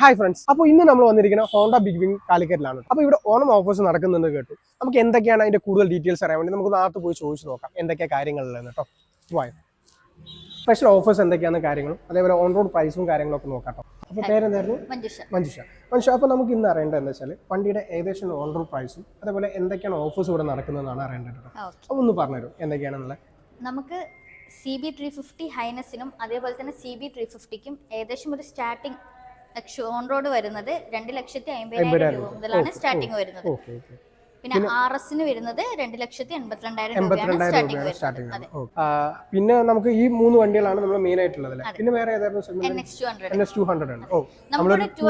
Hi friends അപ്പോൾ ഇന്ന് നമ്മൾ വന്നിരിക്കുന്ന ഹോണ്ട ബിഗ് വിങ് കാലിക്കറ്റിലാണ്. അപ്പോൾ ഇവിടെ ഓണം ഓഫേഴ്സ് നടക്കുന്നുണ്ട് കേട്ടു. നമുക്ക് എന്തൊക്കെയാണ് അതിന്റെ കൂടുതൽ ഡീറ്റെയിൽസ് അറിയാൻ വേണ്ടി നമുക്ക് നാട്ടിൽ പോയി ചോദിച്ചു നോക്കാം. എന്തൊക്കെയാ കാര്യങ്ങളുള്ളത് കേട്ടോ. വായ സ്പെഷ്യൽ ഓഫേഴ്സ് എന്തൊക്കെയാണ് കാര്യങ്ങളും? അതേപോലെ ഓൺ റോഡ് പ്രൈസും കാര്യങ്ങളൊക്കെ നോക്കാം കേട്ടോ. അപ്പോൾ പേരെന്തായിരുന്നു? മഞ്ജുഷ. മഞ്ജുഷ. അപ്പോൾ നമുക്ക് ഇന്ന് അറിയേണ്ടത് എന്താ വെച്ചാൽ വണ്ടിയുടെ ഏകദേശം ഓൺ റോഡ് പ്രൈസും അതേപോലെ എന്തൊക്കെയാണ് ഓഫേഴ്സ് ഇവിടെ നടക്കുന്നതെന്നാണ് അറിയേണ്ടത് കേട്ടോ. അപ്പോൾ ഒന്ന് പറഞ്ഞുതരും എന്തൊക്കെയാണെന്നുള്ളത്. നമുക്ക് സി ബി ത്രീ ഫിഫ്റ്റി ഹൈനസിനും അതേപോലെ തന്നെ സി ബി ത്രീ ഫിഫ്റ്റിക്കും ഏകദേശം ഒരു സ്റ്റാർട്ടിംഗ് ഓൺ റോഡ് വരുന്നത് രണ്ട് ലക്ഷത്തി അമ്പതിനായിരം രൂപ മുതലാണ് സ്റ്റാർട്ടിംഗ് വരുന്നത്. പിന്നെ ആർ എസിന് വരുന്നത് രണ്ട് ലക്ഷത്തി എൺപത്തിരണ്ടായിരം എൺപത്തിരണ്ടായിരം സ്റ്റാർട്ടിംഗ് രൂപയാണ് സ്റ്റാർട്ടിംഗ് പിന്നെ നമുക്ക് ഈ മൂന്ന് വണ്ടികളാണ് നമ്മൾ മെയിൻ ആയിട്ടുള്ളത് പിന്നെ വേറെ ഏതായിരുന്നു X two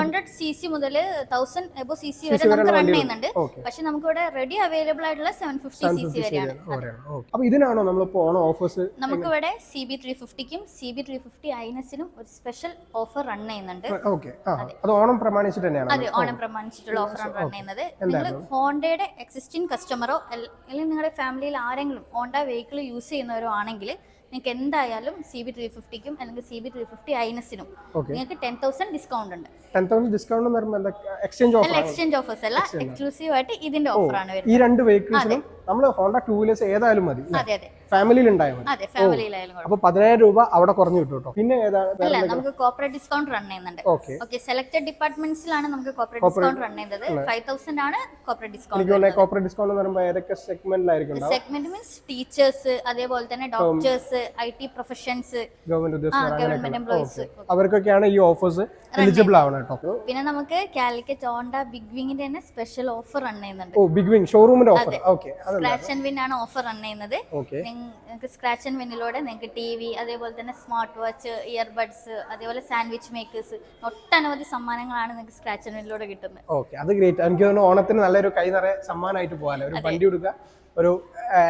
hundred C C മുതൽ തൗസൻഡ് എബോ സി സി വരെ നമുക്ക് റൺ ചെയ്യുന്നുണ്ട്. പക്ഷെ നമുക്ക് ഇവിടെ റെഡി അവൈലബിൾ ആയിട്ടുള്ള സെവൻ ഫിഫ്റ്റി സി സി വരെയാണ്. അപ്പൊ ഇതിനാണോ നമ്മളിപ്പോ ഓണം ഓഫേഴ്സ് നമുക്കിവിടെ സി ബി ത്രീ ഫിഫ്റ്റിക്കും സി ബി ത്രീ ഫിഫ്റ്റി ഐനസിനും ഒരു സ്പെഷ്യൽ ഓഫർ റൺ ചെയ്യുന്നുണ്ട്. അത്. ഓണം പ്രമാണിച്ചിട്ട് തന്നെയാണ് അതെ ഓണം പ്രമാണിച്ചിട്ടുള്ള ഓഫറാണ് റൺ ചെയ്യുന്നത്. നിങ്ങൾ ഹോണ്ടയുടെ എക്സിസ്റ്റിംഗ് കസ്റ്റമറോ അല്ലെങ്കിൽ നിങ്ങളുടെ ഫാമിലിയിൽ ആരെങ്കിലും ഓണ്ട വെഹിക്കിൾ യൂസ് ചെയ്യുന്നവരോ ആണെങ്കിൽ നിങ്ങൾക്ക് എന്തായാലും സി ബി ത്രീ ഫിഫ്റ്റിക്കും അല്ലെങ്കിൽ സി ബി ത്രീ ഫിഫ്റ്റി ഐനസിനും നിങ്ങൾക്ക് ടെൻ തൗസൻഡ് ഡിസ്കൗണ്ട് ഉണ്ട്. Discount exchange offer exchange offers അല്ല എക്സ്ക്ലൂസീവ് ആയിട്ട് ഇതിന്റെ ഓഫറാണ് വരുന്നത് ഈ രണ്ട് വെഹിക്കിൾസിനും നമ്മൾ ഹോണ്ട ടൂ വീലേഴ്സ് ഏതായാലും മതി. അതെ അതെ. ഫാമിലിയിൽ ഉണ്ടായാൽ മതി. അപ്പൊ പതിനായിരം രൂപ അവിടെ കുറഞ്ഞു കിട്ടും കേട്ടോ. പിന്നെ നമുക്ക് കോപ്പറേറ്റ് ഡിസ്കൗണ്ട് റൺ ചെയ്യുന്നുണ്ട്. ഓക്കെ. സെലക്ടഡ് ഡിപ്പാർട്ട്മെന്റ്സിലാണ് നമുക്ക് കോപ്പറേറ്റ് ഡിസ്കൗണ്ട് റൺ ചെയ്യുന്നത്. ഫൈവ് തൗസൻഡ് ആണ് കോപ്പറേറ്റ് ഡിസ്കൗണ്ട് കോപ്പറേറ്റ് ഡിസ്കൗണ്ട് എന്ന് പറയുമ്പോൾ ഏതൊക്കെ സെഗ്മെന്റിലായിരിക്കും സെഗ്മെന്റ് മീൻസ് ടീച്ചേഴ്സ് അതേപോലെ തന്നെ doctors I T professions government employees അവർക്കൊക്കെയാണ് ഈ ഓഫേഴ്സ് എലിജിബിൾ ആവണം കേട്ടോ. പിന്നെ നമുക്ക് കാലിക്കറ്റ് ഓണ്ട ബിഗ് വിങ്ങിന്റെ തന്നെ സ്പെഷ്യൽ ഓഫർ റൺ ചെയ്യുന്നുണ്ട്. ഓ big wing ഷോറൂമിന്റെ offer okay scratch and win ആണ് ഓഫർ റൺ ചെയ്യുന്നത്. ഓക്കെ. നിങ്ങൾക്ക് സ്ക്രാച്ച് ആൻഡ് വിന്നിലൂടെ നിങ്ങൾക്ക് ടി വി അതേപോലെ തന്നെ സ്മാർട്ട് വാച്ച് ഇയർബഡ്സ് അതേപോലെ സാൻഡ്വിച്ച് മേക്കേഴ്സ് ഒട്ടനവധി സമ്മാനങ്ങളാണ് നിങ്ങൾക്ക് സ്ക്രാച്ച് ആൻഡ് വിന്നിലൂടെ കിട്ടുന്നത് ഓക്കെ അത് ഗ്രേറ്റ് എനിക്ക് തോന്നുന്നു ഓണത്തിന് നല്ലൊരു കൈ നിറയെ സമ്മാനമായിട്ട് പോകാലോ ഒരു വണ്ടി കൊടുക്കുക ഒരു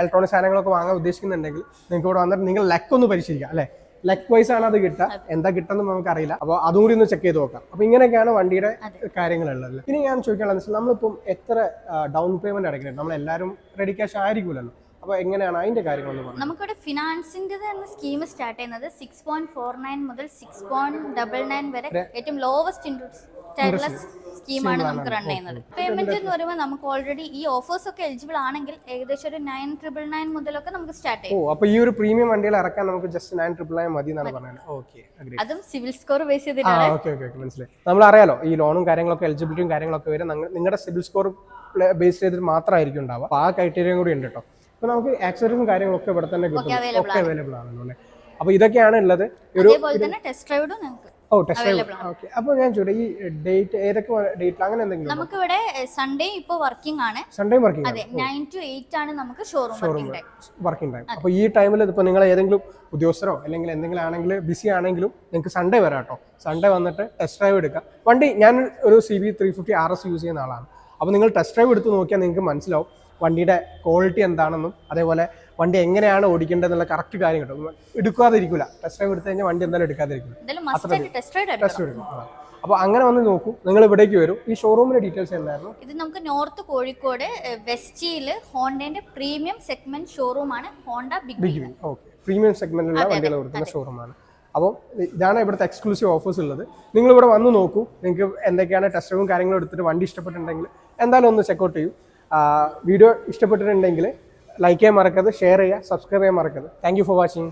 ഇലക്ട്രോണിക് സാധനങ്ങളൊക്കെ വാങ്ങാൻ ഉദ്ദേശിക്കുന്നുണ്ടെങ്കിൽ നിങ്ങൾക്ക് ഇവിടെ വന്നിട്ട് നിങ്ങൾ ലക്ക് ഒന്ന് പരിശീലിക്കാം അല്ലേ? ലക്ക് വൈസ് ആണ് അത് കിട്ടുക. എന്താ കിട്ടുന്നത് നമുക്ക് അറിയില്ല അപ്പോൾ അതും കൂടി ഒന്ന് ചെക്ക് ചെയ്ത് നോക്കാം. അപ്പോൾ ഇങ്ങനെയൊക്കെയാണ് വണ്ടിയുടെ കാര്യങ്ങളുള്ളത്. ഇനി ഞാൻ ചോദിക്കാനുള്ളത് നമ്മളിപ്പം എത്ര ഡൗൺ പേയ്മെന്റ് അടയ്ക്കുന്നത് നമ്മൾ എല്ലാവരും റെഡി ക്യാഷ് ആയിരിക്കുമല്ലോ അപ്പോൾ എങ്ങനെയാണ് അതിന്റെ കാര്യങ്ങളൊന്ന് പറഞ്ഞു? നമുക്കിവിടെ ഫിനാൻസിന്റെ തന്നെ സ്കീം സ്റ്റാർട്ട് ചെയ്യുന്നത് സിക്സ് പോയിന്റ് ഫോർ നയൻ മുതൽ സിക്സ് പോയിന്റ് ഡബിൾ നയൻ വരെ ഏറ്റവും ലോവസ്റ്റ് ഇൻട്രസ്റ്റ് ആയിട്ടുള്ള സ്കീമാണ് നമുക്ക് റൺ ചെയ്യുന്നത്. പേയ്മെന്റ് എന്ന് പറയുമ്പോൾ നമുക്ക് ഓൾറെഡി ഈ ഓഫേഴ്സ് ഒക്കെ എലിജിബിൾ ആണെങ്കിൽ ഏകദേശം ഒരു നയൻ ട്രിപ്പിൾ നയൻ മുതലൊക്കെ നമുക്ക് സ്റ്റാർട്ട് ഓ ചെയ്യും. അപ്പോൾ ഈ ഒരു പ്രീമിയം വണ്ടികൾ ഇറക്കാൻ നമുക്ക് ജസ്റ്റ് നയൻ ട്രിപ്പിൾ നയൻ മതി എന്നാണ് പറയുന്നത് ഓക്കെ അതും സിവിൽ സ്കോർ ബേസ് ചെയ്തിട്ടാണ്. ഓക്കെ ഓക്കെ ഓക്കെ മനസ്സിലായി. നമ്മൾ അറിയാലോ ഈ ലോണും കാര്യങ്ങളൊക്കെ എലിജിബിലിറ്റിയും കാര്യങ്ങളൊക്കെ വരും. നിങ്ങളുടെ സിവിൽ സ്കോർ ബേസ് ചെയ്തിട്ട് മാത്രമായിരിക്കും ഉണ്ടാവുക. അപ്പോൾ ആ ക്രൈറ്റീരിയയും കൂടി ഉണ്ട് കേട്ടോ അപ്പോൾ നമുക്ക് ആക്സസറീസും കാര്യങ്ങളൊക്കെ ഇവിടെ തന്നെ കിട്ടും. ഒക്കെ അവൈലബിൾ ആണല്ലോ അപ്പൊ അപ്പോൾ ഇതൊക്കെയാണ് ഉള്ളത്. ഒരു ടെസ്റ്റ് നിങ്ങൾക്ക് ഓ ടെസ്റ്റ് ഓക്കെ അപ്പോൾ ഞാൻ ചോദിച്ചു ഈ ഡേറ്റ് ഏതൊക്കെ ഡേറ്റ് അങ്ങനെ എന്തെങ്കിലും നമുക്കിവിടെ സൺഡേ ഇപ്പോൾ വർക്കിംഗ് ആണ്. സൺഡേ വർക്കിംഗ് അതെ നയൻ ടു എയ്റ്റ് ആണ് നമുക്ക് showroom working time working time അപ്പോൾ ഈ ടൈമിൽ ഇപ്പോൾ നിങ്ങൾ ഏതെങ്കിലും ഉദ്യോഗസ്ഥരോ അല്ലെങ്കിൽ എന്തെങ്കിലും ആണെങ്കിൽ ബിസി ആണെങ്കിലും നിങ്ങൾക്ക് സൺഡേ വരാം കേട്ടോ സൺഡേ വന്നിട്ട് ടെസ്റ്റ് ഡ്രൈവ് എടുക്കാം. വണ്ടി ഞാൻ ഒരു C B three fifty R S use ചെയ്യുന്ന ആളാണ്. അപ്പോൾ നിങ്ങൾ ടെസ്റ്റ് ഡ്രൈവ് എടുത്ത് നോക്കിയാൽ നിങ്ങൾക്ക് മനസ്സിലാവും വണ്ടിയുടെ ക്വാളിറ്റി എന്താണെന്നും അതേപോലെ വണ്ടി എങ്ങനെയാണ് ഓടിക്കേണ്ടതെന്നുള്ള കറക്റ്റ് കാര്യം കിട്ടും എടുക്കാതിരിക്കില്ല ടെസ്റ്റ് ഡ്രൈവ് എടുത്തു കഴിഞ്ഞാൽ വണ്ടി എന്തായാലും എടുക്കാതിരിക്കില്ല ആയിട്ട് ടെസ്റ്റ് ഡ്രൈവ് എടുക്കും അപ്പോൾ അങ്ങനെ വന്ന് നോക്കൂ. നിങ്ങൾ ഇവിടേക്ക് വരും. ഈ ഷോറൂമിന്റെ ഡീറ്റെയിൽസ് എന്തായിരുന്നു? ഇത് നമുക്ക് നോർത്ത് കോഴിക്കോട് വെസ്റ്റിയിൽ ഹോണ്ടേന്റെ പ്രീമിയം സെഗ്മെന്റ് ഷോറൂം ആണ് Honda big big okay premium സെഗ്മെന്റിലുള്ള വണ്ടികൾ കൊടുക്കുന്ന ഷോറൂമാണ് അപ്പോൾ ഇതാണ് ഇവിടുത്തെ എക്സ്ക്ലൂസീവ് ഓഫേഴ്സ് ഉള്ളത്. നിങ്ങൾ ഇവിടെ വന്ന് നോക്കൂ. നിങ്ങൾക്ക് എന്തൊക്കെയാണ് ടെസ്റ്റും കാര്യങ്ങളും എടുത്തിട്ട് വണ്ടി ഇഷ്ടപ്പെട്ടിട്ടുണ്ടെങ്കിൽ എന്തായാലും ഒന്ന് ചെക്കൗട്ട് ചെയ്യൂ. വീഡിയോ ഇഷ്ടപ്പെട്ടിട്ടുണ്ടെങ്കിൽ ലൈക്ക് ചെയ്യാൻ മറക്കരുത് ഷെയർ ചെയ്യുക സബ്സ്ക്രൈബ് ചെയ്യാൻ മറക്കരുത്. Thank for watching